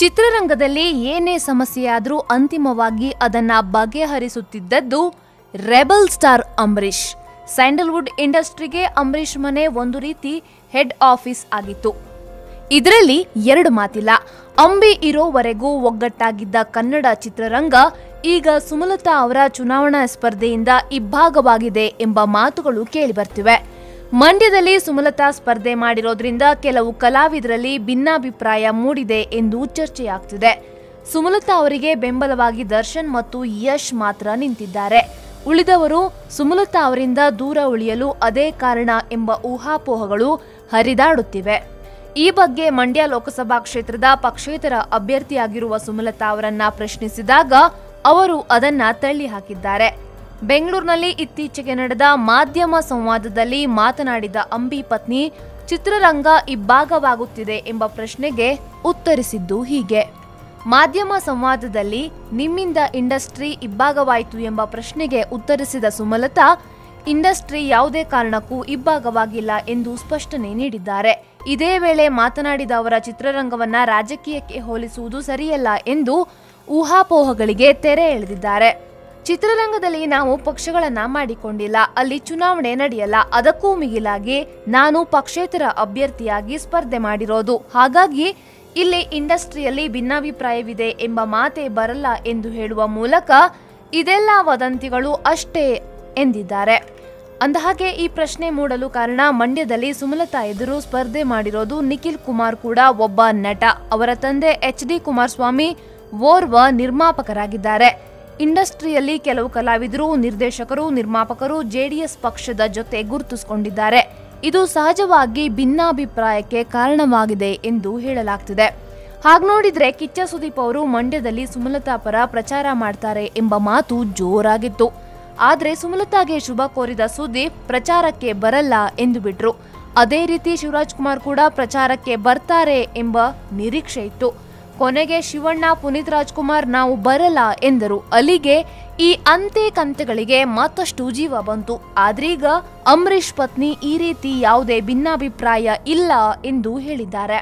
ಚಿತ್ರರಂಗದಲ್ಲಿ ಏನೇ ಸಮಸ್ಯೆಯಾದರೂ ಅಂತಿಮವಾಗಿ ಅದನ್ನ ಬಗೆಹರಿಸುತ್ತಿದ್ದದ್ದು ರೆಬಲ್ ಸ್ಟಾರ್ ಅಂಬರೀಷ್. ಸ್ಯಾಂಡಲ್ವುಡ್ ಇಂಡಸ್ಟ್ರಿಗೆ ಅಂಬರೀಷ್ ಮನೆ ಒಂದು ರೀತಿ ಹೆಡ್ ಆಫೀಸ್ ಆಗಿತ್ತು. ಇದರಲ್ಲಿ ಎರಡು ಮಾತಿಲ್ಲ. ಅಂಬಿ ಇರೋವರೆಗೂ ಒಗ್ಗಟ್ಟಾಗಿದ್ದ ಕನ್ನಡ ಚಿತ್ರರಂಗ ಈಗ ಸುಮಲತಾ ಅವರ ಚುನಾವಣಾ ಸ್ಪರ್ಧೆಯಿಂದ ಇಬ್ಬಾಗವಾಗಿದೆ ಎಂಬ ಮಾತುಗಳು ಕೇಳಿಬರ್ತಿವೆ ಮಂಡ್ಯದಲ್ಲಿ ಸುಮಲತಾ ಸ್ಪರ್ಧೆ ಮಾಡಿರೋದ್ರಿಂದ ಕೆಲವು ಕಲಾವಿದರಲ್ಲಿ ಭಿನ್ನಾಭಿಪ್ರಾಯ ಮೂಡಿದೆ ಎಂದು ಚರ್ಚೆಯಾಗ್ತಿದೆ. ಸುಮಲತಾ ಅವರಿಗೆ ಬೆಂಬಲವಾಗಿ ದರ್ಶನ್ ಮತ್ತು ಯಶ್ ಮಾತ್ರ ನಿಂತಿದ್ದಾರೆ. ಉಳಿದವರು ಸುಮಲತಾ ಅವರಿಂದ ದೂರ ಉಳಿಯಲು ಅದೇ ಕಾರಣ ಎಂಬ ಊಹಾಪೋಹಗಳು ಹರಿದಾಡುತ್ತಿವೆ. ಈ ಬಗ್ಗೆ ಮಂಡ್ಯ ಲೋಕಸಭಾ ಕ್ಷೇತ್ರದ ಪಕ್ಷೇತರ ಅಭ್ಯರ್ಥಿಯಾಗಿರುವ ಸುಮಲತಾ ಅವರನ್ನ ಪ್ರಶ್ನಿಸಿದಾಗ ಅವರು ಅದನ್ನ ತಳ್ಳಿ ಹಾಕಿದ್ದಾರೆ ಬೆಂಗಳೂರಿನಲ್ಲಿ ಇತ್ತೀಚೆಗೆ ನಡೆದ ಮಾಧ್ಯಮ ಸಂವಾದದಲ್ಲಿ ಮಾತನಾಡಿದ ಅಂಬಿ ಪತ್ನಿ, ಚಿತ್ರರಂಗ ಇಬ್ಬಾಗವಾಗುತ್ತಿದೆ ಎಂಬ ಪ್ರಶ್ನೆಗೆ ಉತ್ತರಿಸಿದ್ದು ಹೀಗೆ. ಮಾಧ್ಯಮ ಸಂವಾದದಲ್ಲಿ ನಿಮ್ಮಿಂದ ಇಂಡಸ್ಟ್ರಿ ಇಬ್ಬಾಗವಾಯಿತು ಎಂಬ ಪ್ರಶ್ನೆಗೆ ಉತ್ತರಿಸಿದ ಸುಮಲತಾ, ಇಂಡಸ್ಟ್ರಿ ಯಾವುದೇ ಕಾರಣಕ್ಕೂ ಇಬ್ಬಾಗವಾಗಿಲ್ಲ ಎಂದು ಸ್ಪಷ್ಟನೆ ನೀಡಿದ್ದಾರೆ. ಇದೇ ವೇಳೆ ಮಾತನಾಡಿದ ಅವರ ಚಿತ್ರರಂಗವನ್ನ ರಾಜಕೀಯಕ್ಕೆ ಹೋಲಿಸುವುದು ಸರಿಯಲ್ಲ ಎಂದು ಊಹಾಪೋಹಗಳಿಗೆ ತೆರೆ ಎಳೆದಿದ್ದಾರೆ. ಚಿತ್ರರಂಗದಲ್ಲಿ ನಾವು ಪಕ್ಷಗಳನ್ನ ಮಾಡಿಕೊಂಡಿಲ್ಲ. ಅಲ್ಲಿ ಚುನಾವಣೆ ನಡೆಯಲ್ಲ. ಅದಕ್ಕೂ ಮಿಗಿಲಾಗಿ ನಾನು ಪಕ್ಷೇತರ ಅಭ್ಯರ್ಥಿಯಾಗಿ ಸ್ಪರ್ಧೆ ಮಾಡಿರೋದು. ಹಾಗಾಗಿ ಇಲ್ಲಿ ಇಂಡಸ್ಟ್ರಿಯಲ್ಲಿ ಭಿನ್ನಾಭಿಪ್ರಾಯವಿದೆ ಎಂಬ ಮಾತೇ ಬರಲ್ಲ ಎಂದು ಹೇಳುವ ಮೂಲಕ ಇದೆಲ್ಲ ವದಂತಿಗಳು ಅಷ್ಟೇ ಎಂದಿದ್ದಾರೆ. ಅಂದಹಾಗೆ ಈ ಪ್ರಶ್ನೆ ಮೂಡಲು ಕಾರಣ ಮಂಡ್ಯದಲ್ಲಿ ಸುಮಲತಾ ಎದುರು ಸ್ಪರ್ಧೆ ಮಾಡಿರೋದು ನಿಖಿಲ್ ಕುಮಾರ್ ಕೂಡ ಒಬ್ಬ ನಟ. ಅವರ ತಂದೆ ಎಚ್ ಡಿ ಕುಮಾರಸ್ವಾಮಿ ಓರ್ವ ನಿರ್ಮಾಪಕರಾಗಿದ್ದಾರೆ. ಇಂಡಸ್ಟ್ರಿಯಲ್ಲಿ ಕೆಲವು ಕಲಾವಿದರು, ನಿರ್ದೇಶಕರು, ನಿರ್ಮಾಪಕರು ಜೆಡಿಎಸ್ ಪಕ್ಷದ ಜೊತೆ ಗುರುತಿಸಿಕೊಂಡಿದ್ದಾರೆ. ಇದು ಸಹಜವಾಗಿ ಭಿನ್ನಾಭಿಪ್ರಾಯಕ್ಕೆ ಕಾರಣವಾಗಿದೆ ಎಂದು ಹೇಳಲಾಗ್ತಿದೆ. ಹಾಗೆ ನೋಡಿದ್ರೆ ಕಿಚ್ಚ ಸುದೀಪ್ ಅವರು ಮಂಡ್ಯದಲ್ಲಿ ಸುಮಲತಾ ಪರ ಪ್ರಚಾರ ಮಾಡ್ತಾರೆ ಎಂಬ ಮಾತು ಜೋರಾಗಿತ್ತು. ಆದ್ರೆ ಸುಮಲತಾಗೆ ಶುಭ ಕೋರಿದ ಸುದೀಪ್ ಪ್ರಚಾರಕ್ಕೆ ಬರಲ್ಲ ಎಂದು ಬಿಟ್ರು. ಅದೇ ರೀತಿ ಶಿವರಾಜ್ ಕುಮಾರ್ ಕೂಡ ಪ್ರಚಾರಕ್ಕೆ ಬರ್ತಾರೆ ಎಂಬ ನಿರೀಕ್ಷೆ ಇತ್ತು. ಕೊನೆಗೆ ಶಿವಣ್ಣ ಪುನೀತ್ ರಾಜ್ಕುಮಾರ್ ನಾವು ಬರಲ್ಲ ಎಂದರು. ಅಲ್ಲಿಗೆ ಈ ಅಂತೆ ಕಂತೆಗಳಿಗೆ ಮತ್ತಷ್ಟು ಜೀವ ಬಂತು. ಆದ್ರೀಗ ಅಂಬರೀಷ್ ಪತ್ನಿ ಈ ರೀತಿ ಯಾವುದೇ ಭಿನ್ನಾಭಿಪ್ರಾಯ ಇಲ್ಲ ಎಂದು ಹೇಳಿದ್ದಾರೆ.